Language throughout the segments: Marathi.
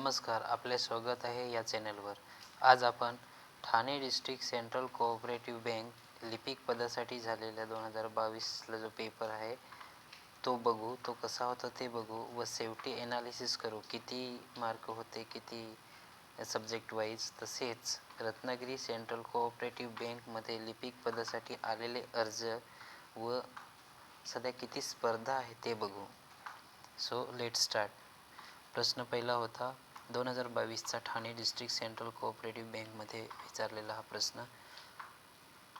नमस्कार आपले स्वागत आहे या चॅनलवर. आज आपण Thane district central cooperative bank लिपिक पदासाठी झालेल्या दोन हजार बावीसला जो पेपर आहे तो बघू. तो कसा होता ते बघू व शेवटी एनालिसिस करू. किती मार्क होते किती सब्जेक्ट वाईज तसेच रत्नागिरी सेंट्रल कोऑपरेटिव्ह बँकमध्ये लिपिक पदासाठी आलेले अर्ज व सध्या किती स्पर्धा आहे ते बघू. सो लेट स्टार्ट प्रश्न पहिला होता दोन हजार बावीसचा ठाणे डिस्ट्रिक्ट सेंट्रल कोऑपरेटिव्ह बँकमध्ये विचारलेला हा प्रश्न.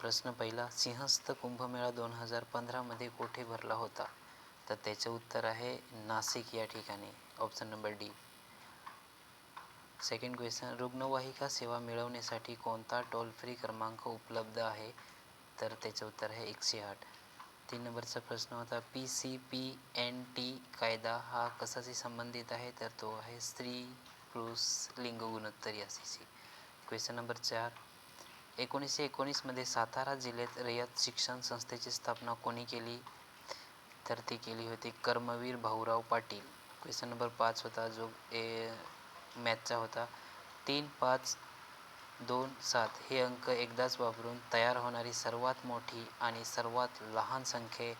प्रश्न पहिला सिंहस्थ कुंभमेळा दोन हजार पंधरामध्ये कोठे भरला होता? तर त्याचे उत्तर आहे नाशिक या ठिकाणी. Option number D second question रुग्णवाहिका सेवा मिळवण्यासाठी कोणता टोल फ्री क्रमांक उपलब्ध आहे? तर त्याचे उत्तर आहे एकशे आठ. तीन नंबरचा प्रश्न होता P C P N T कायदा हा कशाशी संबंधित आहे? तर तो आहे स्त्री पुरुष लिंग गुणोत्तर सी क्वेश्चन नंबर चार. एकोणीसशे एकोणीसमध्ये सातारा जिल्ह्यात रयत शिक्षण संस्थेची स्थापना कोणी केली? तर ती केली होती कर्मवीर भाऊराव पाटील. क्वेश्चन नंबर पाच होता जो ए मॅथचा होता. तीन पाच दोन सात हे अंक एकदाच वापरून तयार होणारी सर्वात मोठी आणि सर्वात लहान संख्ये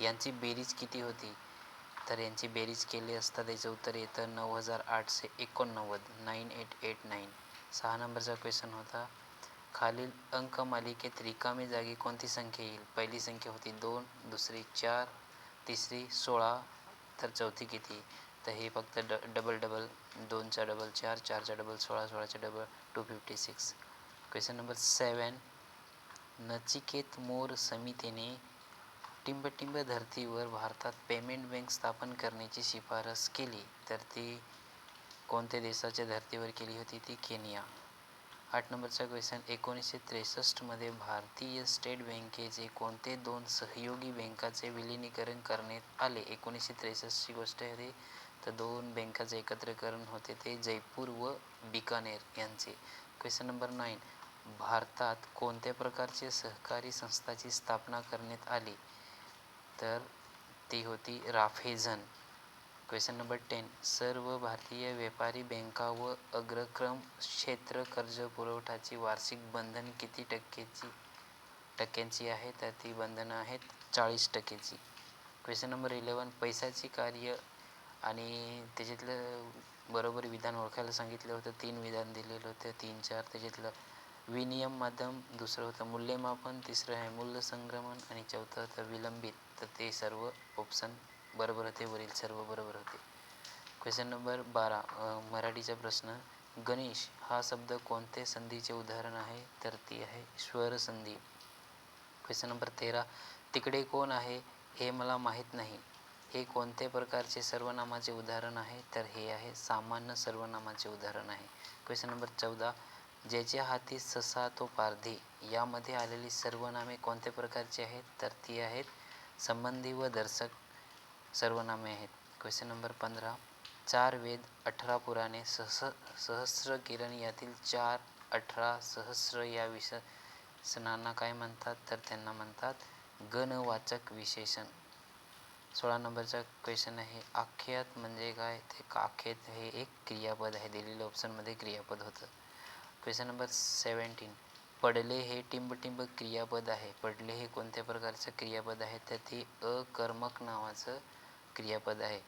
यांची बेरीज किती होती? तर यांची बेरीज केली असता त्याचं उत्तर येतं नऊ हजार आठशे एकोणनव्वद नाईन एट एट नाईन सहा नंबरचा क्वेश्चन होता. खालील अंक मालिकेत रिकामी जागी कोणती संख्या येईल? पहिली संख्या होती दोन दुसरी चार तिसरी सोळा तर चौथी किती? तर हे फक्त ड डबल डबल दोनचा डबल चार चारचा डबल सोळा सोळाचा double two fifty six question number seven Nachiket More समितीने टिंबटिंब धर्तीवर भारतात पेमेंट बँक स्थापन करण्याची शिफारस केली. तर ती कोणत्या देशाच्या धर्तीवर केली होती? ती केनिया. आठ नंबरचा क्वेश्चन एकोणीसशे त्रेसष्टमध्ये भारतीय स्टेट बँकेचे कोणते दोन सहयोगी बँकाचे विलिनीकरण करण्यात आले एकोणीसशे त्रेसष्टची गोष्ट आहे तर दोन बँकाचे एकत्रीकरण होते ते जयपूर व बिकानेर यांचे. क्वेश्चन नंबर नाईन भारतात कोणत्या प्रकारचे सहकारी संस्थाची स्थापना करण्यात आली? तर ती होती राफेझन. क्वेश्चन नंबर टेन सर्व भारतीय व्यापारी बँका व अग्रक्रम क्षेत्र कर्ज पुरवठाची वार्षिक बंधन किती टक्केची टक्क्यांची आहे? तर ती बंधनं आहेत चाळीस टक्केची क्वेश्चन नंबर इलेवन पैशाची कार्य आणि त्याच्यातलं बरोबर विधान ओळखायला सांगितलं होतं. तीन विधान दिलेलं होतं. तीन चार त्याच्यातलं. विनियम माध्यम दुसरं होतं मूल्यमापन तिसरं आहे मूल्य संक्रमण आणि चौथं होतं विलंबित. तर ते सर्व ऑप्शन बरोबर होते वरील सर्व बरोबर होते. क्वेश्चन नंबर बारा मराठीचा प्रश्न गणेश हा शब्द कोणत्या संधीचे उदाहरण आहे? तर ती आहे स्वर संधी. क्वेश्चन नंबर तेरा तिकडे कोण आहे हे मला माहीत नाही. हे कोणत्या प्रकारचे सर्वनामाचे उदाहरण आहे? तर हे आहे सामान्य सर्वनामाचे उदाहरण आहे. क्वेश्चन नंबर चौदा ज्याच्या हाती ससा तो पारधी यामध्ये आलेली सर्वनामे कोणत्या प्रकारची आहेत? तर ती आहेत संबंधी व दर्शक सर्वनामे आहेत. क्वेश्चन नंबर पंधरा. चार वेद अठरा पुराणे सहस सहस्र किरण यातील चार अठरा सहस्र या विशेषणांना काय म्हणतात? तर त्यांना म्हणतात गणवाचक विशेषण. सोळा नंबरचा क्वेश्चन आहे आख्यात म्हणजे काय? ते आख्यात हे एक क्रियापद आहे दिलेल्या ऑप्शनमध्ये क्रियापद होतं. क्वेश्चन नंबर सेवन्टीन पडले हे टिंबटिंब क्रियापद आहे. पडले हे कोणत्या प्रकारचं क्रियापद आहे? तर ते अकर्मक नावाचं क्रियापद आहे.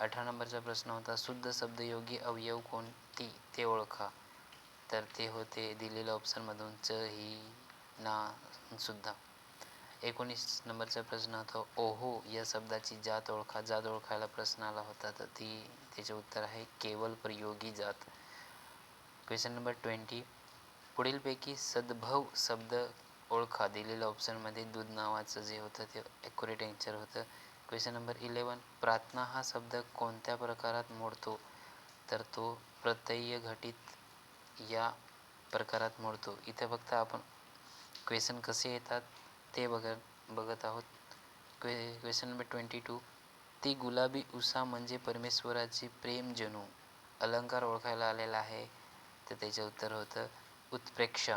अठरा नंबरचा प्रश्न होता शुद्ध शब्दयोगी अवयव कोणती? ते ओळखा. तर ते होते दिलेल्या ऑप्शनमधून च ही ना सुद्धा. एकोणीस नंबरचा प्रश्न होता ओहो या शब्दाची जात ओळखा. जात ओळखायला प्रश्न आला होता तर ती त्याचे उत्तर आहे केवल प्रयोगी जात. क्वेश्चन नंबर ट्वेंटी पुढीलपैकी सद्भव शब्द ओळखा. दिलेल्या ऑप्शनमध्ये दूध नावाचं जे होतं ते ॲक्युरेट एन्सर होतं. क्वेश्चन नंबर इलेवन प्रार्थना हा शब्द कोणत्या प्रकारात मोडतो? तर तो प्रत्यय घटित या प्रकारात मोडतो. इथं फक्त आपण क्वेश्चन कसे येतात ते बघत बघत आहोत. क्वे क्वेश्चन नंबर ट्वेंटी टू ती गुलाबी उषा म्हणजे परमेश्वराची प्रेम जणू अलंकार ओळखायला आलेला आहे. तर त्याचं उत्तर होतं उत्प्रेक्षा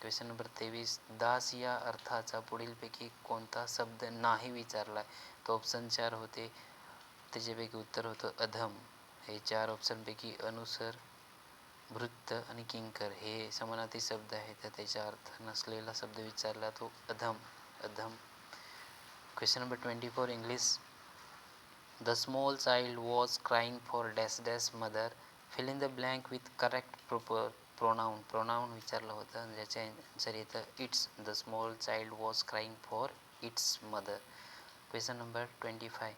क्वेश्चन नंबर तेवीस दास या अर्थाचा पुढीलपैकी कोणता शब्द नाही विचारला तो ऑप्शन चार होते त्याच्यापैकी उत्तर होतं अधम. हे चार ऑप्शनपैकी अनुसर वृत्त आणि किंकर हे समानार्थी शब्द आहेत तर त्याचा अर्थ नसलेला शब्द विचारला तो अधम अधम. Question number twenty four English. The small child was crying for dash dash mother. Fill in the blank with correct proper pronoun pronoun विचारलं होतं ज्याचे आन्सर येतं it's the small child was crying for its mother question number twenty five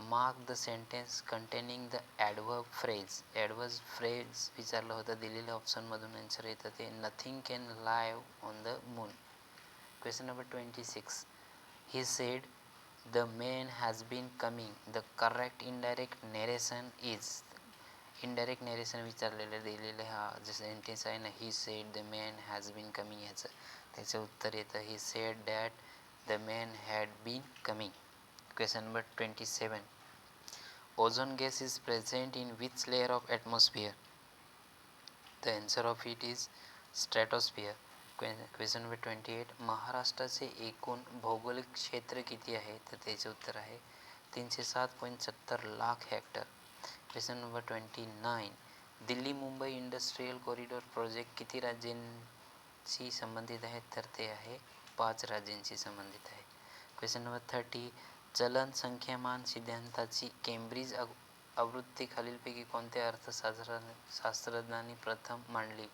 mark the sentence containing the adverb phrase adverb phrase विचारलं होतं दिलेल्या ऑप्शनमधून आन्सर येतं ते nothing can live on the moon question number twenty six he said the men has been coming the correct indirect narration is indirect narration विचारलेलं दिलेलं हा जसं सेंटेन्स आहे ना he said the man has been coming याचं. त्याचं उत्तर येतं he said that the man had been coming question number twenty seven ozone gas is present in which layer of atmosphere the answer of it is stratosphere question number twenty eight महाराष्ट्राचे एकूण भौगोलिक क्षेत्र किती आहे? तर त्याचे उत्तर आहे तीनशे सात पॉईंट सत्तर lakh hectare question number twenty nine. Delhi Mumbai industrial corridor project किती राज्यांशी संबंधित आहे तर ते आहे पाच राज्यांशी संबंधित आहे. क्वेश्चन नंबर थर्टी चलन संख्यामान सिद्धांताची केम्ब्रिज आव आवृत्ती खालीलपैकी कोणत्या अर्थशास्त्र शास्त्रज्ञांनी प्रथम मांडली?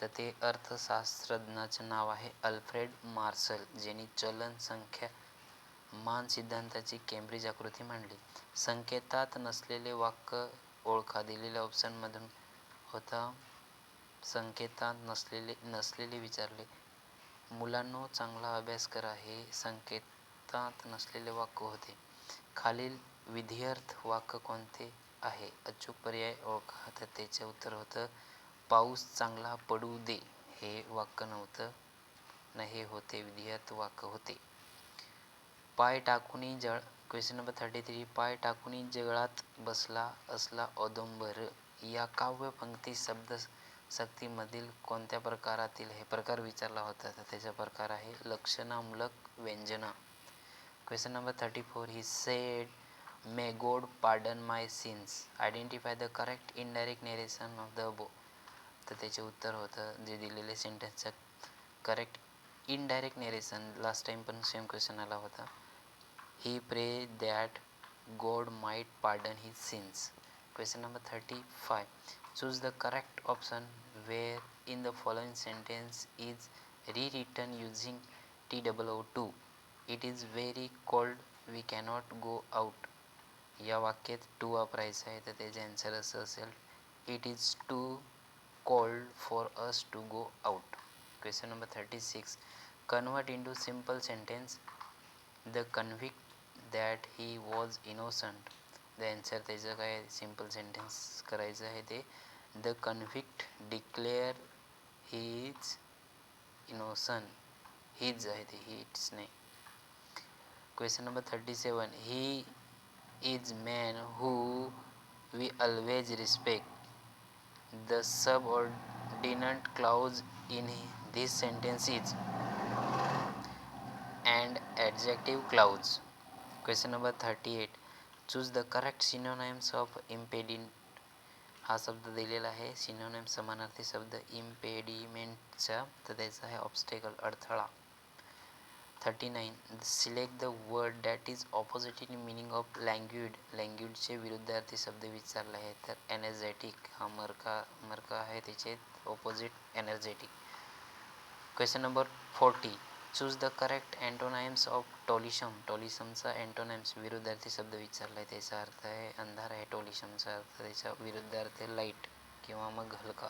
तर ते अर्थशास्त्रज्ञाचं नाव आहे अल्फ्रेड मार्शल ज्यांनी चलन संख्या मान सिद्धांताची केम्ब्रिज आकृती मांडली. संकेतात नसलेले वाक्य ओळखा. दिलेल्या ऑप्शनमधून होता. संकेतात नसलेले नसलेले विचारले. मुलांनो चांगला अभ्यास करा. हे संकेतात नसलेले वाक्य होते. खालील विधिअर्थ वाक्य कोणते आहे? अचूक पर्याय ओळखा. तर त्याचे उत्तर होतं पाऊस चांगला पडू दे. हे वाक्य नव्हतं. न हे होते. विधिअर्थ वाक्य होते. पाय टाकूनही जळ question number thirty three pi टाकूनी जळात बसला असला औदुंबर या काव्य पंक्ती शब्द सक्तीमधील कोणत्या प्रकारातील? हे प्रकार विचारला होता. तर त्याचा प्रकार आहे लक्षणामूलक व्यंजना. Question number thirty four he said may god pardon my sins identify the correct indirect narration of the बो तर त्याचे उत्तर होतं जे दिलेले सेंटेन्सचं correct indirect narration last time पण सेम क्वेश्चन आला होता. he pray that God might pardon his sins question number thirty five choose the correct option where in the following sentence is rewritten using T double O too it is very cold we cannot go out या वाक्यात टू वापरायचं आहे तर त्याचे आन्सर असं असेल it is too cold for us to go out question number thirty six convert into simple sentence the convict that he was innocent the answer त्याचं काय सिंपल सेंटेन्स करायचं आहे ते the convict declare he is innocent हीच आहे ते हीच नाही. Question number thirty seven he is man who we always respect the subordinate clause in this sentence is and adjective clause question number thirty eight. Choose the correct synonyms of impeding हा शब्द दिलेला आहे. सिनोनाइम समानार्थी शब्द इम्पेडिमेंटचा तर त्याचा आहे ऑब्स्टेकल अडथळा. Thirty nine. Select the word that is opposite in meaning of languid लँग्वेजचे विरुद्धार्थी शब्द विचारले आहे तर एनर्जेटिक हा मरका मरका आहे त्याचे opposite energetic question number forty choose the correct antonyms of टॉलिशम टॉलिशमचा अँटोनॅम्स विरुद्धार्थी शब्द विचारला आहे त्याचा अर्थ आहे अंधार आहे टॉलिशमचा अर्थ त्याचा विरुद्धार्थ लाइट किंवा मग हलका.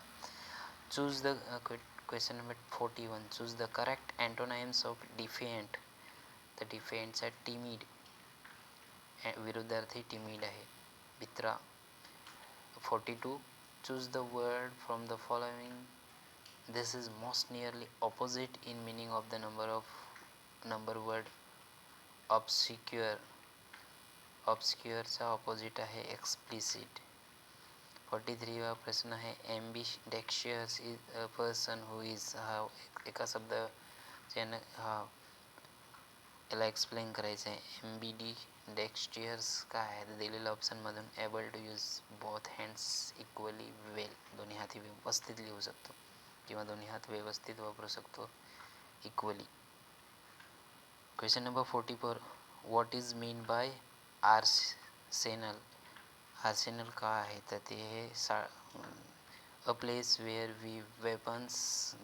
Choose the question number forty one choose the correct antonyms of defiant तर डिफेंटचा टिमिड विरुद्धार्थी टिमिड आहे. भित्रा forty two choose the word from the following this is most nearly opposite in meaning of the number of number word obscure obscureचा opposite आहे एक्सप्लिसिट फोर्टी थ्रीवा प्रश्न आहे ambidextrous is a person who is हा एका शब्द ज्यानं हा याला एक्सप्लेन करायचं आहे एम बी डी डेक्स्टियर्स काय आहे? तर दिलेल्या ऑप्शनमधून able to use both hands equally well दोन्ही हाती व्यवस्थित लिहू शकतो. किंवा दोन्ही हात व्यवस्थित वापरू शकतो. Equally question number forty four what is mean by arsenal arsenal का आहे? तर ते हे सा a place where we weapons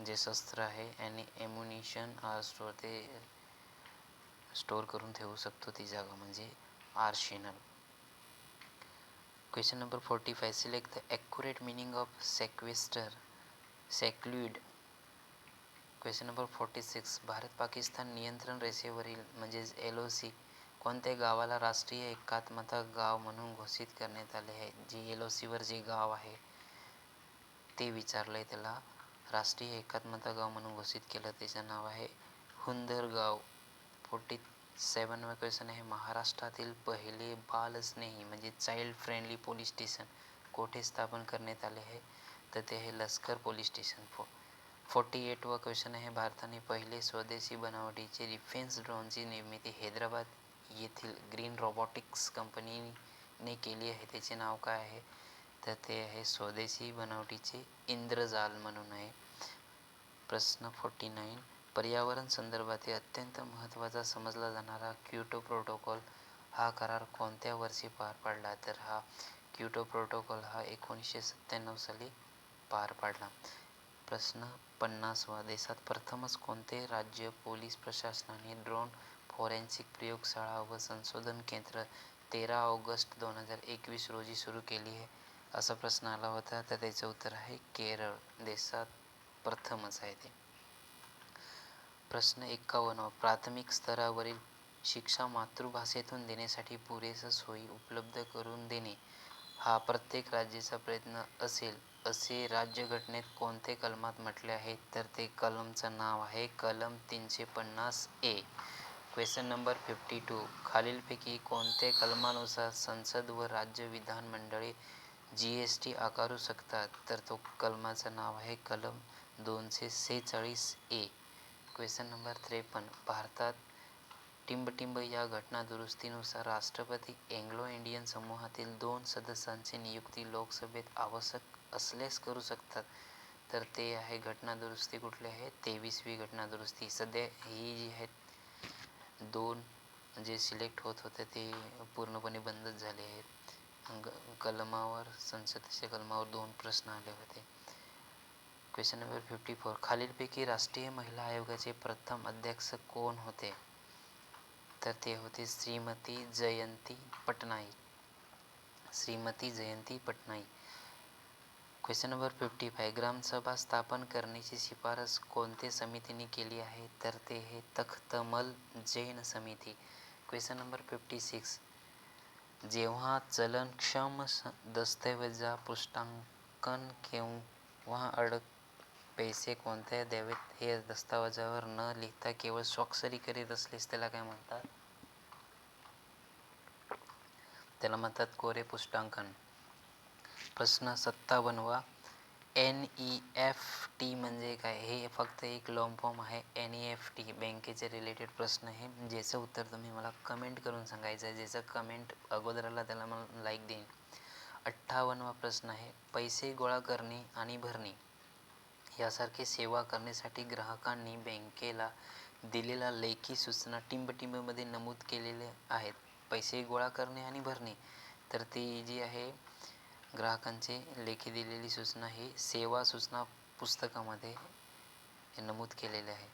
जे शस्त्र आहे आणि एम्युनिशन आर स्टोर ते स्टोअर करून ठेवू शकतो ती जागा म्हणजे arsenal question number forty five select the accurate meaning of sequester seclude question number forty six Bharat Pakistan नियंत्रण रेषेवरील म्हणजेच एल ओ सी कोणत्या गावाला राष्ट्रीय एकात्मता गाव म्हणून घोषित करण्यात आले आहे? जी एल ओ सीवर जे गाव आहे ते विचारलं आहे त्याला. राष्ट्रीय एकात्मता गाव म्हणून घोषित केलं त्याचं नाव आहे हुंदरगाव. फोर्टी सेवनवा क्वेश्चन आहे. महाराष्ट्रातील पहिले बालस्नेही म्हणजे चाइल्ड फ्रेंडली पोलीस स्टेशन कोठे स्थापन करण्यात आले आहे? तर ते आहे लष्कर पोलीस स्टेशन फो फोर्टी एटवा क्वेश्चन आहे भारताने पहिले स्वदेशी बनावटीचे डिफेन्स ड्रोनची निर्मिती हैदराबाद येथील ग्रीन रोबोटिक्स कंपनीने केली आहे. त्याचे नाव काय आहे? तर ते आहे स्वदेशी बनावटीचे इंद्रजाल म्हणून आहे. प्रश्न फोर्टी नाईन पर्यावरण संदर्भातील अत्यंत महत्त्वाचा समजला जाणारा क्युटो प्रोटोकॉल हा करार कोणत्या वर्षी पार पाडला? तर हा क्युटो प्रोटोकॉल हा एकोणीसशे सत्त्याण्णव साली पार पाडला. प्रश्न पन्नासवा देशात प्रथमच कोणते राज्य पोलीस प्रशासनाने ड्रोन फॉरेन्सिक प्रयोगशाळा व संशोधन केंद्र तेरा ऑगस्ट दोन हजार एकवीस रोजी सुरू केली आहे? असा प्रश्न आला होता तर त्याचं उत्तर आहे केरळ. देशात प्रथमच आहे ते. प्रश्न एक्कावन्न प्राथमिक स्तरावरील शिक्षा मातृभाषेतून देण्यासाठी पुरेसं सोयी उपलब्ध करून देणे. हा प्रत्येक राज्याचा प्रयत्न असेल असे राज्यघटनेत कोणते कलमात म्हटले आहे? तर ते कलमचं नाव आहे कलम तीनशे पन्नास A. Question number fifty two खालीलपैकी कोणत्या कलमानुसार संसद व राज्य विधानमंडळे जी एस टी आकारू शकतात? तर तो कलमाचं नाव आहे कलम दोनशे सेहेचाळीस ए. क्वेश्चन नंबर त्रेपन्न. भारतात टिंबटिंब या घटना दुरुस्तीनुसार राष्ट्रपती एंग्लो इंडियन समूहातील दोन सदस्यांची नियुक्ती लोकसभेत आवश्यक असल्यास करू शकतात. तर ते आहे घटना दुरुस्ती कुठली आहे? तेवीसवी घटना दुरुस्ती सध्या ही जी आहेत दोन जे सिलेक्ट होत होते ते पूर्णपणे बंदच झाले आहेत. कलमावर संसदेच्या कलमावर दोन प्रश्न आले होते. क्वेश्चन नंबर फिफ्टी फोर खालीलपैकी राष्ट्रीय महिला आयोगाचे प्रथम अध्यक्ष कोण होते? तर ते होते Shrimati Jayanti Patnaik. Shrimati Jayanti Patnaik. Question number fifty five ग्रामसभा स्थापन करण्याची शिफारस कोणत्या समितीने केली आहे? तर ते हे तख्तमल जैन समिती. क्वेश्चन नंबर फिफ्टी सिक्स जेव्हा चलनक्षम दस्तऐवजा पृष्ठांकन केव्हा अडक पैसे कोणत्या द्यावेत हे दस्तावेजावर न लिहिता केवळ स्वाक्षरी करीत असल्यास त्याला काय म्हणतात? त्याला म्हणतात कोरे पुष्टांकन. प्रश्न सत्तावन्नवा एन ई एफ टी म्हणजे काय? हे फक्त एक लॉंग फॉर्म आहे एन ई एफ टी बँकेचे रिलेटेड प्रश्न आहे. ज्याचं उत्तर तुम्ही मला कमेंट करून सांगायचं आहे. ज्याचं कमेंट अगोदराला त्याला मला लाईक देईन. अठ्ठावन्नवा प्रश्न आहे. पैसे गोळा करणे आणि भरणे. यासारखे सेवा करण्यासाठी ग्राहकांनी बँकेला दिलेल्या लेखी सूचना टिंबटिंबमध्ये नमूद केलेले आहेत. पैसे गोळा करणे आणि भरणे. तर ती जी आहे ग्राहकांचे लेखी दिलेली सूचना ही सेवा सूचना पुस्तकामध्ये नमूद केलेले आहे.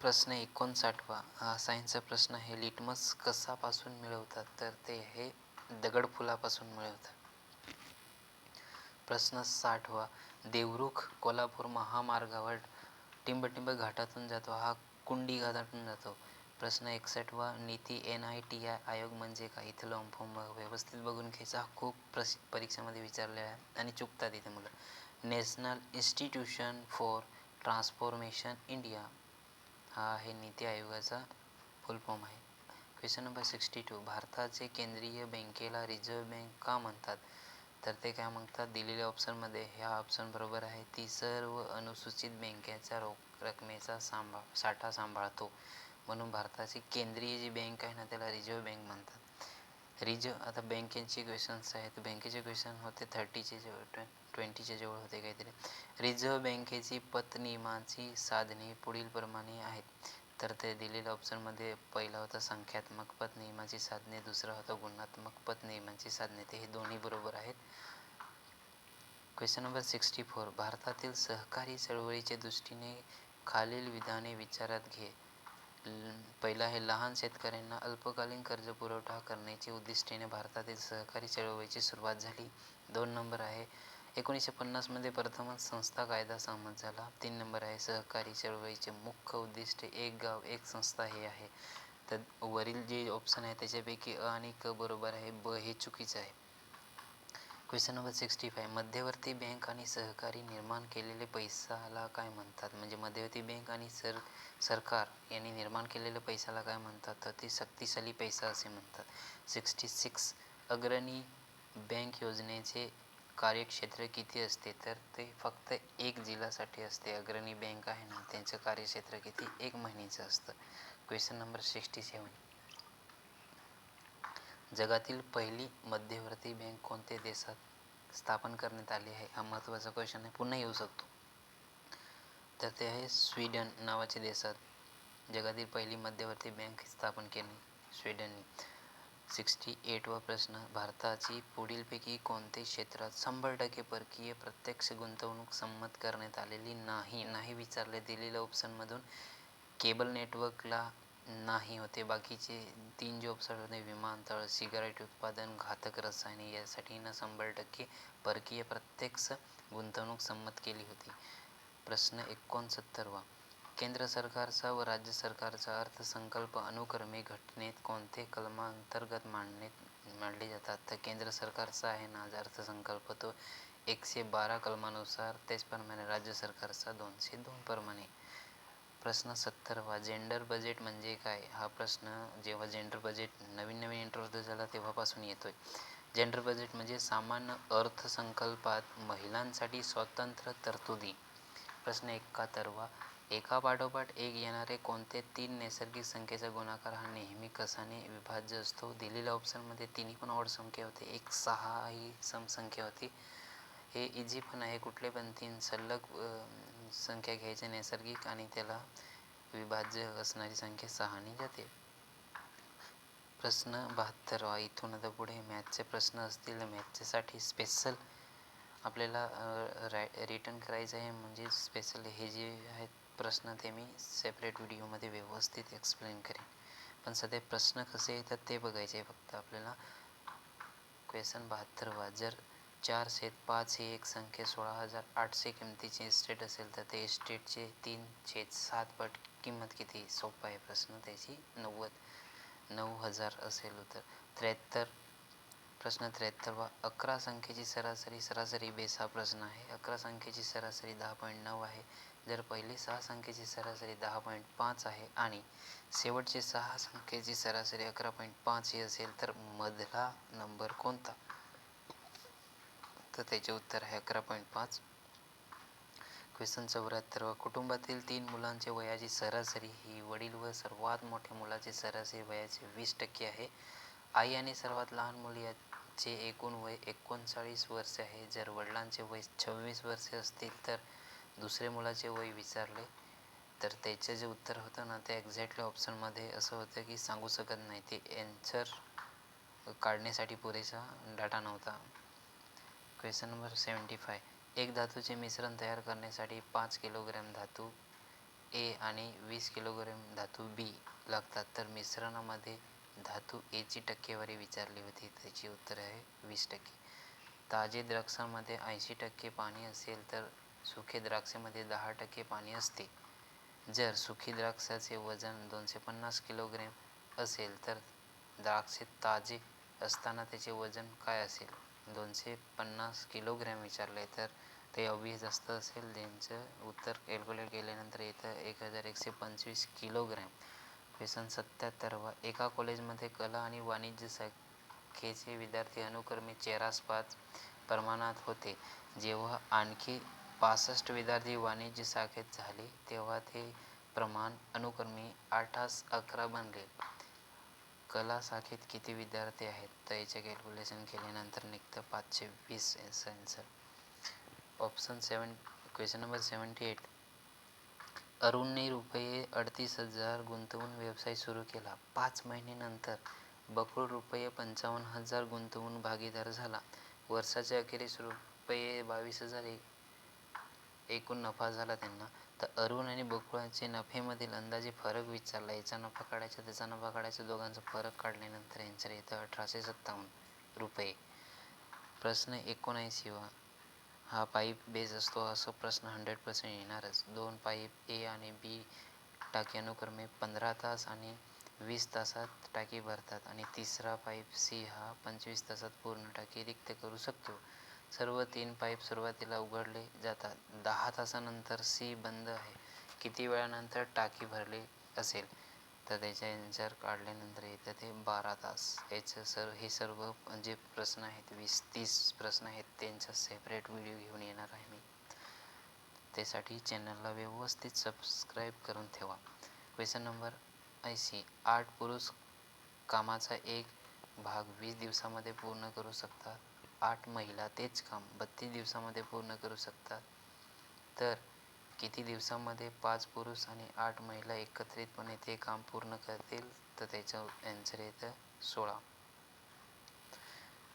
प्रश्न एकोणसाठवा. हा सायन्सचा प्रश्न आहे. लिटमस कसापासून मिळवतात? तर ते हे दगडफुलापासून मिळवतात. प्रश्न साठवा. देवरुख कोल्हापूर महामार्गावर टिंबटिंब घाटातून जातो. हा कुंडी घाटातून जातो. प्रश्न एकसष्टवा Niti N I T I Aayog म्हणजे काय? इथं लॉंग फॉर्म व्यवस्थित बघून घ्यायचा. हा खूप प्रश परीक्षेमध्ये विचारलेला आहे आणि चुकतात इथे मुलं. National institution for transformation India हा आहे नीती आयोगाचा फुल फॉर्म आहे. क्वेश्चन नंबर सिक्स्टी टू भारताचे केंद्रीय बँकेला रिझर्व्ह बँक का म्हणतात? तर ते काय म्हणतात दिलेल्या ऑप्शनमध्ये ह्या ऑप्शन बरोबर आहे. ती सर्व अनुसूचित बँकेच्या रोख रकमेचा सांभाळ साठा सांभाळतो. म्हणून भारताची केंद्रीय जी बँक आहे ना त्याला रिझर्व्ह बँक म्हणतात. रिझर्व आता बँकेचे क्वेश्चन्स आहेत. बँकेचे क्वेश्चन होते थर्टीचे जवळ ट्वे ट्वेंटीच्या जवळ होते काहीतरी. रिझर्व्ह बँकेची पतनियमाची साधने पुढीलप्रमाणे आहेत. तर ते दिलेल्या ऑप्शनमध्ये पहिला होता संख्यात्मक पद नियमाची साधने. दुसरा होता गुणात्मक पद नियमाची साधने. ते हे दोन्ही बरोबर आहेत. क्वेश्चन नंबर सिक्स्टी फोर भारतातील सहकारी चळवळीच्या दृष्टीने खालील विधाने विचारात घे. पहिला आहे लहान शेतकऱ्यांना अल्पकालीन कर्ज पुरवठा करण्याची उद्दिष्टीने भारतातील सहकारी चळवळीची सुरुवात झाली. दोन नंबर आहे एकोणीसशे पन्नासमध्ये प्रथमच संस्था कायदा सहमत झाला. तीन नंबर आहे सहकारी चळवळीचे मुख्य उद्दिष्ट एक गाव एक संस्था हे आहे. तर वरील जे ऑप्शन आहे त्याच्यापैकी अ आणि क बरोबर आहे ब हे चुकीचं आहे. क्वेश्चन नंबर सिक्स्टी फाय मध्यवर्ती बँक आणि सहकारी निर्माण केलेले पैसाला काय म्हणतात? म्हणजे मध्यवर्ती बँक आणि सर सरकार यांनी निर्माण केलेल्या पैशाला काय म्हणतात? तर ते शक्तिशाली पैसा असे म्हणतात. सिक्स्टी सिक्स अग्रणी बँक योजनेचे कार्यक्षेत्र किती असते? तर ते फक्त एक जिल्ह्यासाठी असते. अग्रणी बँक आहे ना त्यांचं कार्यक्षेत्र किती? एक महिन्याचं असतं. क्वेश्चन नंबर सिक्स्टी सेवन जगातील पहिली मध्यवर्ती बँक कोणत्या देशात स्थापन करण्यात आली आहे? हा महत्त्वाचा क्वेश्चन आहे. पुन्हा येऊ शकतो. तर ते आहे स्वीडन नावाच्या देशात जगातील पहिली मध्यवर्ती बँक स्थापन केली. स्वीडनने. सिक्स्टी एटवा प्रश्न. भारताची पुढीलपैकी कोणते क्षेत्रात शंभर टक्के परकीय प्रत्यक्ष गुंतवणूक संमत करण्यात आलेली नाही नाही विचारले. दिलेल्या ऑप्शनमधून केबल नेटवर्कला नाही होते. बाकीचे तीन जे ऑप्शन होते विमानतळ सिगारेट उत्पादन घातक रसायने यासाठी ना शंभर टक्के परकीय प्रत्यक्ष गुंतवणूक संमत केली होती. प्रश्न एकोणसत्तरवा. केंद्र सरकारचा व राज्य सरकारचा अर्थसंकल्प अनुक्रमे घटनेत कोणते कलमांतर्गत मांडले जातात? तर केंद्र सरकारचा आहे ना अर्थसंकल्प तो एकशे बारा कलमानुसार त्याचप्रमाणे राज्य सरकारचा दोनशे दोन प्रमाणे. प्रश्न सत्तरवा जेंडर बजेट म्हणजे काय? हा प्रश्न जेव्हा जेंडर बजेट नवीन नवीन इंट्रोड्यूस झाला तेव्हापासून येतोय. जेंडर बजेट म्हणजे सामान्य अर्थसंकल्पात महिलांसाठी स्वतंत्र तरतुदी. प्रश्न एकाहत्तरवा वा पाठोपाठ एक येणारे कोणते तीन नैसर्गिक संख्येचा गुणाकार हा नेहमी कसाने विभाज्य असतो? दिलेल्या ऑप्शनमध्ये तिन्ही पण ऑड संख्या होते. एक सहा ही समसंख्या होती. हे इझी पण आहे कुठले पण तीन सलग संख्या घ्यायचे नैसर्गिक आणि त्याला विभाज्य असणारी संख्या सहाने जाते. प्रश्न बहात्तरवा इथून आता पुढे मॅथचे प्रश्न असतील. मॅथच्यासाठी स्पेशल आपल्याला राय रिटर्न करायचं आहे. म्हणजे स्पेशल हे जे आहेत प्रश्न ते मी सेपरेट व्हिडिओमध्ये व्यवस्थित एक्सप्लेन करेन. पण सध्या प्रश्न कसे येतात ते बघायचे आहे फक्त आपल्याला. क्वेश्चन बहात्तरवा जर चार छेद पाच ही एक संख्या सोळा हजार आठशे किमतीची इस्टेट असेल तर ते इस्टेटचे तीन छेद सात पट किंमत किती सोपा आहे प्रश्न त्याची नव्वद. नऊ हजार असेल उत्तर. त्र्याहत्तर प्रश्न त्र्याहत्तरवा अकरा संख्येची सरासरी सरासरी बेस हा प्रश्न आहे. अकरा संख्येची सरासरी दहा पॉईंट नऊ आहे. जर पहिली सहा संख्येची सरासरी दहा पॉईंट पाच आहे आणि शेवटचे सहा संख्येची सरासरी अकरा पॉईंट पाच ही असेल तर मधला नंबर कोणता? तर त्याचे उत्तर आहे अकरा पॉईंट पाच. क्वेश्चन चौऱ्याहत्तर व कुटुंबातील तीन मुलांचे वयाची सरासरी ही वडील व सर्वात मोठ्या मुलाची सरासरी वयाचे वीस टक्के आहे. आई आणि सर्वात लहान मुल याचे एकूण वय एकोणचाळीस वर्षे आहे. जर वडिलांचे वय छव्वीस वर्षे असतील तर दुसऱ्या मुलाचे वय विचारले तर त्याचं जे उत्तर होतं ना ते एक्झॅक्टली ऑप्शनमध्ये असं होतं की सांगू शकत नाही. ते एन्सर काढण्यासाठी पुरेसा डाटा नव्हता. क्वेश्चन नंबर सेवन्टी फाय एक धातूचे मिश्रण तयार करण्यासाठी पाच किलोग्रॅम धातू ए आणि वीस किलोग्रॅम धातू बी लागतात. तर मिश्रणामध्ये धातू एची टक्केवारी विचारली होती. त्याची उत्तर आहे वीस टक्के. ताजे द्राक्षांमध्ये ऐंशी टक्के पाणी असेल तर सुखे द्राक्षामध्ये दहा टक्के पाणी असते. जर सुखी द्राक्षाचे वजन दोनशे पन्नास किलोग्रॅम असेल तर द्राक्षे ताजे असताना त्याचे वजन काय असेल? दोनशे पन्नास किलोग्रॅम विचारले तर ते अवघी जास्त असेल. त्यांचं उत्तर कॅल्क्युलेट केल्यानंतर येतं एक हजार एकशे पंचवीस किलोग्रॅम. क्वेश्चन सत्याहत्तरवा एका कॉलेजमध्ये कला आणि वाणिज्य शाखेचे विद्यार्थी अनुक्रमे चेरास पाच प्रमाणात होते. जेव्हा आणखी पासष्ट विद्यार्थी वाणिज्य शाखेत झाले. तेव्हा ते प्रमाण अनुक्रमे आठास अकरा बनले. कला शाखेत किती विद्यार्थी आहेत? तर याचे कॅल्क्युलेशन केल्यानंतर निघतं पाचशे वीस याचं answer option seven question number seventy eight अरुणने रुपये अडतीस हजार गुंतवून व्यवसाय सुरू केला. पाच महिन्यानंतर बकुळ रुपये पंचावन्न हजार गुंतवून भागीदार झाला. वर्षाच्या अखेरीस रुपये बावीस हजार एक एकूण नफा झाला त्यांना. तर अरुण आणि बकुळाचे नफ्यामधील अंदाजे फरक विचारला. याचा नफा काढायचा त्याचा नफा काढायचा दोघांचा फरक काढल्यानंतर यांचं येतं अठराशे सत्तावन्न रुपये. प्रश्न एकोणऐंशीवा हा पाईप बेस असतो असं प्रश्न हंड्रेड पर्सेंट येणारच. दोन पाईप ए आणि बी टाकी अनुक्रमे पंधरा तास आणि वीस तासात टाकी भरतात आणि तिसरा पाईप सी हा पंचवीस तासात पूर्ण टाकी रिक्त करू शकतो. सर्व तीन पाईप सुरुवातीला उघडले जातात. दहा तासानंतर सी बंद आहे. किती वेळानंतर टाकी भरली असेल? तर त्याच्या आन्सर काढल्यानंतर येतं ते बारा तास. याचं सर्व हे सर्व जे प्रश्न आहेत वीस तीस प्रश्न आहेत त्यांचा सेपरेट व्हिडिओ घेऊन येणार आहे मी. त्यासाठी चॅनलला व्यवस्थित सबस्क्राईब करून ठेवा. क्वेश्चन नंबर ऐंशी आठ पुरुष कामाचा एक भाग वीस दिवसामध्ये पूर्ण करू शकतात. आठ महिला तेच काम बत्तीस दिवसामध्ये पूर्ण करू शकतात. तर किती दिवसामध्ये पाच पुरुष आणि आठ महिला एकत्रितपणे ते काम पूर्ण करतील? तर त्याचं ॲन्सर येतं सोळा.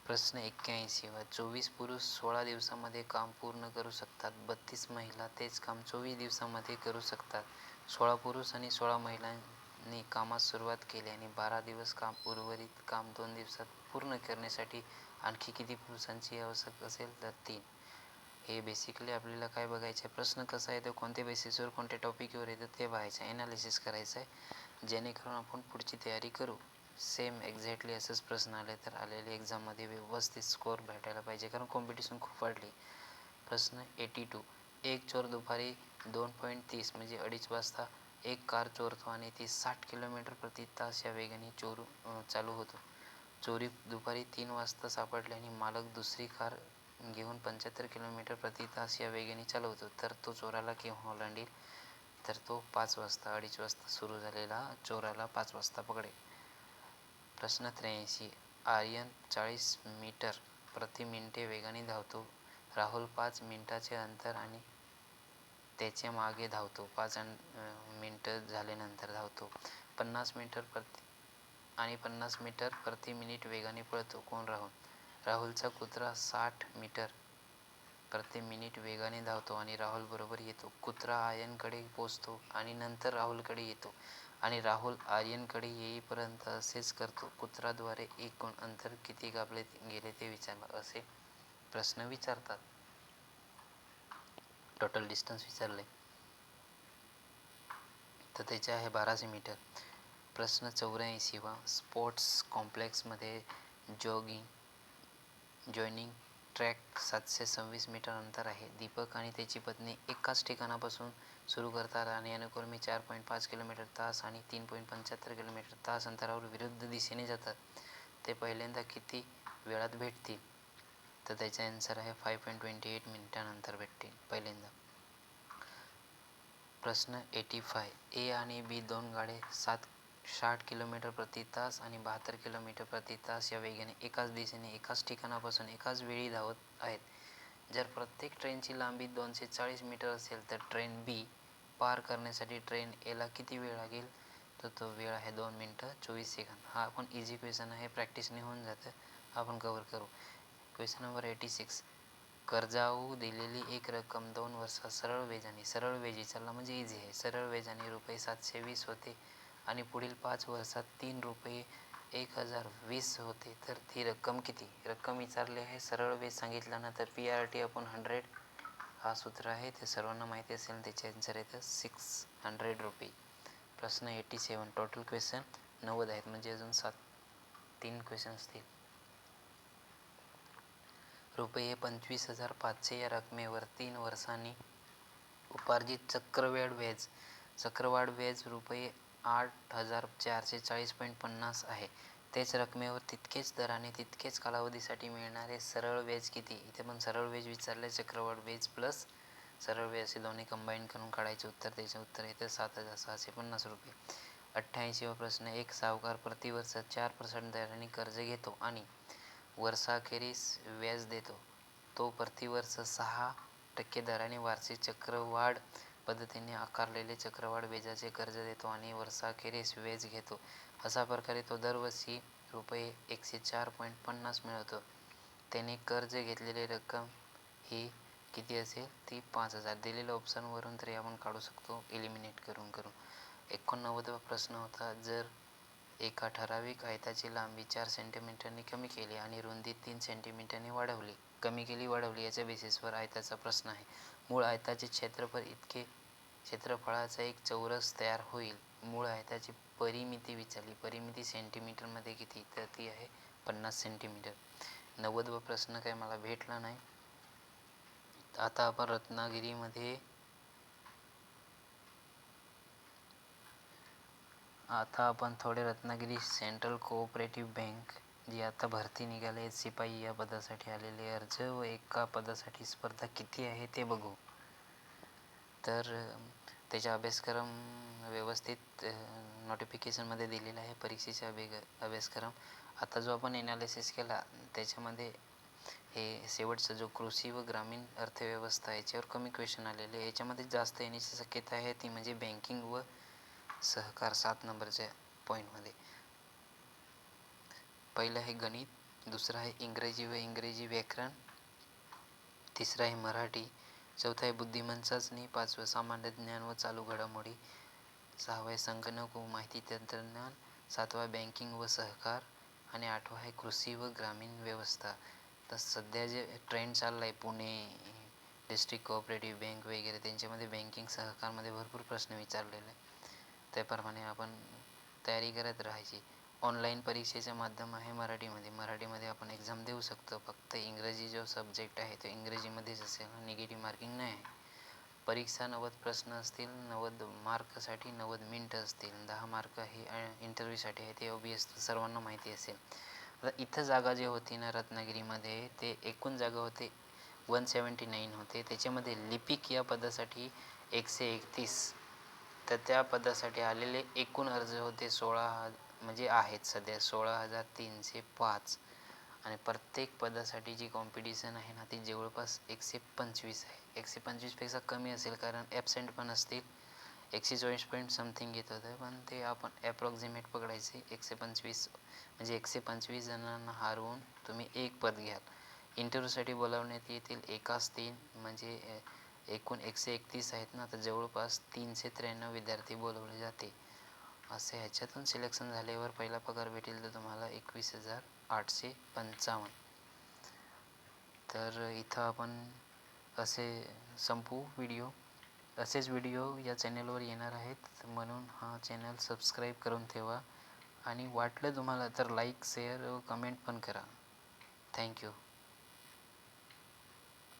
प्रश्न एक्क्याऐंशी व चोवीस पुरुष सोळा दिवसामध्ये काम पूर्ण करू शकतात. बत्तीस महिला तेच काम चोवीस दिवसामध्ये करू शकतात. सोळा पुरुष आणि सोळा महिलांनी कामास सुरुवात केली आणि बारा दिवस काम उर्वरित काम दोन दिवसात पूर्ण करण्यासाठी आणखी किती पुरुषांची आवश्यक असेल तर तीन. हे बेसिकली आपल्याला काय बघायचं आहे प्रश्न कसा आहे तो कोणत्या बेसिसवर कोणत्या टॉपिकवर येतं ते बघायचं आहे ॲनालिसिस करायचं आहे जेणेकरून आपण पुढची तयारी करू. सेम एक्झॅक्टली असंच प्रश्न आले तर आलेल्या एक्झाममध्ये व्यवस्थित स्कोअर भेटायला पाहिजे. कारण कॉम्पिटिशन खूप वाढली. प्रश्न एटी टू एक चोर दुपारी दोन पॉईंट तीस म्हणजे अडीच वाजता एक कार चोरतो आणि ती साठ किलोमीटर प्रति तास या वेगाने चोरू चालू होतो. चोरी दुपारी तीन वाजता सापडल्याने मालक दुसरी कार घेऊन पंच्याहत्तर किलोमीटर प्रति तास या वेगाने चालवतो. तर तो चोराला केव्हा ओलांडेल तर तो पाच वाजता अडीच वाजता सुरू झालेला चोराला पाच वाजता पकडेल प्रश्न त्र्याऐंशी. आर्यन चाळीस मीटर प्रति मिनिटे वेगाने धावतो. राहुल पाच मिनिटाचे अंतर आणि त्याच्यामागे धावतो. पाच मिनटं झाल्यानंतर धावतो. पन्नास मीटर प्रति आणि पन्नास मीटर प्रति मिनिट वेगाने पळतो. कोण राहुल? राहुलचा कुत्रा साठ मीटर प्रति मिनिट वेगाने धावतो आणि राहुलबरोबर येतो. कुत्रा आर्यनकडे पोचतो आणि नंतर राहुलकडे येतो. आणि राहुल आर्यनकडे येईपर्यंत असेच करतो. कुत्राद्वारे एकूण अंतर किती कापले गेले ते विचारलं असे प्रश्न विचारतात. टोटल डिस्टन्स विचारले तर त्याचे आहे बाराशे मीटर प्रश्न चौऱ्याऐंशी वा स्पोर्ट्स कॉम्प्लेक्समध्ये जॉगिंग जॉईनिंग ट्रॅक सातशे सव्वीस मीटर अंतर आहे. दीपक आणि त्याची पत्नी एकाच ठिकाणापासून सुरू करतात आणि अनुक्रमे चार पॉईंट पाच किलोमीटर तास आणि तीन पॉईंट पंच्याहत्तर किलोमीटर तास अंतरावर विरुद्ध दिशेने जातात. ते पहिल्यांदा किती वेळात भेटतील? तर त्याचा ॲन्सर आहे फाईव्ह पॉईंट ट्वेंटी एट मिनिटानंतर भेटतील पहिल्यांदा. प्रश्न एटी फाय ए आणि बी दोन गाडे सात साठ किलोमीटर प्रति तास आणि बहात्तर किलोमीटर प्रति तास या वेगाने एकाच दिशेने एकाच ठिकाणापासून एकाच वेळी धावत आहेत. जर प्रत्येक ट्रेनची लांबी दोनशे चाळीस मीटर असेल तर ट्रेन बी पार करण्यासाठी ट्रेन एला किती वेळ लागेल? तर तो वेळ आहे दोन मिनटं चोवीस सेकंद. हा आपण इझी क्वेश्चन आहे प्रॅक्टिसने होऊन जातं. आपण कवर करू. क्वेश्चन नंबर एटी सिक्स कर्जाऊ दिलेली एक रक्कम दोन वर्षात सरळ वेजाने सरळ वेजी चालला म्हणजे इझी आहे. सरळ वेजाने रुपये सातशे वीस होते आणि पुढील पाच वर्षात तीन रुपये एक हजार वीस होते. तर ती रक्कम किती? रक्कम विचारली आहे सरळ वेज सांगितला ना तर पी आर टी आपण हंड्रेड हा सूत्र आहे ते सर्वांना माहिती असेल त्याचे आन्सर येतं सिक्स हंड्रेड रुपी प्रश्न एटी सेवन टोटल क्वेश्चन नव्वद आहेत म्हणजे अजून सात तीन क्वेश्चन असतील. रुपये पंचवीस हजार पाचशे या रकमेवर तीन वर्षांनी उपार्जित चक्रवाढ व्याज चक्रवाढ व्याज रुपये आठ हजार चारशे चाळीस पॉईंट पन्नास आहे. तेच रकमेवर तितकेच दराने तितकेच कालावधीसाठी मिळणारे सरळ व्याज किती? इथे पण सरळ व्याज विचारले चक्रवाढ व्याज प्लस सरळ व्याज असे दोन्ही कंबाईन करून काढायचे उत्तर त्याचे उत्तर येतं सात हजार सहाशे पन्नास रुपये. अठ्ठ्याऐंशीवा प्रश्न एक सावकार प्रतिवर्ष चार पर्सेंट दराने कर्ज घेतो आणि वर्षाखेरीस व्याज देतो. तो प्रतिवर्ष सहा टक्के दराने वार्षिक चक्रवाढ पद्धतीने आकारलेले चक्रवाढ व्याजाचे कर्ज देतो आणि वर्षाखेरीस व्याज घेतो. अशा प्रकारे तो दरवर्षी रुपये एकशे चार पॉईंट पन्नास मिळवतो. त्याने कर्ज घेतलेली रक्कम ही किती असेल? ती पाच हजार. दिलेल्या ऑप्शनवरून तरी आपण काढू शकतो. एलिमिनेट करून करून. एकोणनव्वदवा प्रश्न होता जर एका ठराविक आयताची लांबी चार सेंटीमीटरने कमी केली आणि रुंदी तीन सेंटीमीटरने वाढवली. कमी केली वाढवली याच्या बेसिसवर आयताचा प्रश्न आहे. मूळ आयताचे क्षेत्रफळ इतके क्षेत्रफळाचा एक चौरस तयार होईल. मूळ आयताची परिमिती विचारली. परिमिती सेंटीमीटरमध्ये किती? तर ती आहे पन्नास सेंटीमीटर नव्वद व प्रश्न काय? मला भेटला नाही. आता आपण रत्नागिरीमध्ये आता आपण थोडे रत्नागिरी सेंट्रल कोऑपरेटिव्ह बँक जी आता भरती निघाली आहे शिपाई या पदासाठी आलेले अर्ज व एका पदासाठी स्पर्धा किती आहे ते बघू. तर त्याचा अभ्यासक्रम व्यवस्थित नोटिफिकेशनमध्ये दिलेला आहे परीक्षेचा अभे अभ्यासक्रम. आता जो आपण एनालिसिस केला त्याच्यामध्ये हे शेवटचा जो कृषी व ग्रामीण अर्थव्यवस्था याच्यावर कमी क्वेश्चन आलेले याच्यामध्ये जास्त येण्याची शक्यता आहे ती म्हणजे बँकिंग व सहकार सात नंबरच्या पॉईंटमध्ये पहिलं आहे गणित दुसरं आहे इंग्रजी व इंग्रजी व्याकरण तिसरं आहे मराठी चौथं आहे बुद्धिमान चाचणी पाचवं सामान्य ज्ञान व चालू घडामोडी सहावं आहे संगणक व माहिती तंत्रज्ञान सातवा बँकिंग व सहकार आणि आठवा आहे कृषी व ग्रामीण व्यवस्था. तर सध्या जे ट्रेंड चालला आहे पुणे डिस्ट्रिक्ट कोऑपरेटिव्ह बँक वगैरे त्यांच्यामध्ये बँकिंग सहकारमध्ये भरपूर प्रश्न विचारलेले. आहे त्याप्रमाणे आपण तयारी करत राहायची. ऑनलाईन परीक्षेचे माध्यम आहे मराठीमध्ये. मराठीमध्ये आपण एक्झाम देऊ शकतो. फक्त इंग्रजी जो सब्जेक्ट आहे तो इंग्रजीमध्येच असेल निगेटिव्ह मार्किंग नाही आहे. परीक्षा नव्वद प्रश्न असतील नव्वद मार्कसाठी नव्वद मिनटं असतील दहा मार्क हे इंटरव्ह्यूसाठी आहे ते ओबीएस सर्वांना माहिती असेल. आता इथं जागा जे होती ना रत्नागिरीमध्ये ते एकूण जागा होते वन सेवन्टी नाईन होते. त्याच्यामध्ये लिपिक या पदासाठी एकशे एकतीस तर त्या पदासाठी आलेले एकूण अर्ज होते सोळा ह म्हणजे आहेत सध्या सोळा हजार तीनशे पाच. आणि प्रत्येक पदासाठी जी कॉम्पिटिशन आहे ना ती जवळपास एकशे पंचवीस आहे. एकशे पंचवीसपेक्षा कमी असेल कारण ॲबसेंट पण असतील. एकशे चोवीस पॉईंट समथिंग येत होतं पण ते आपण ॲप्रॉक्झिमेट पकडायचे. एकशे पंचवीस म्हणजे एकशे पंचवीस जणांना हारवून तुम्ही एक पद घ्याल. इंटरव्ह्यूसाठी बोलावण्यात येतील एकाच तीन म्हणजे एकूण एकशे एकतीस आहेत ना तर जवळपास तीनशे त्र्याण्णव विद्यार्थी बोलवले जाते. असे ह्याच्यातून सिलेक्शन झाल्यावर पहिला पगार भेटेल तर तुम्हाला एकवीस हजार आठशे पंचावन्न. तर इथं आपण असे संपू व्हिडिओ असेच व्हिडिओ या चॅनलवर येणार आहेत म्हणून हा चॅनल सबस्क्राईब करून ठेवा. आणि वाटलं तुम्हाला तर लाईक शेअर व कमेंट पण करा. थँक्यू